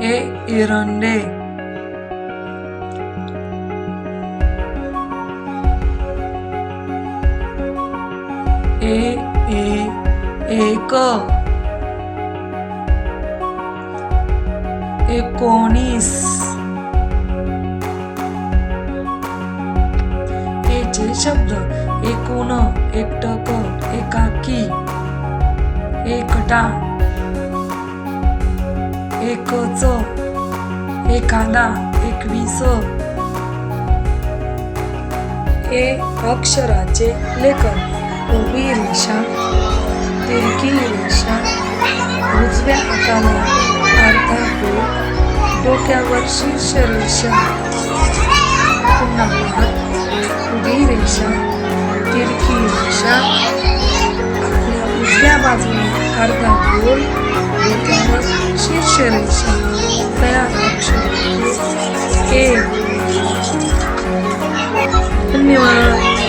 ए एरंडे ए ए एक. एकोणीस. एचे शब्द एकूण एकटक एकाकी. एकटा एकच एखादा एकवीस. ए अक्षराचे लेखन. उभी रेषा तिरकी रेषा उजव्या हाताला अर्धा गोल डोक्यावर शीर्ष रेषा. पुन्हा उभी रेषा तिरकी रेषा. आपल्या उजव्या बाजूने अर्धा गोल Action. Berat action. Game.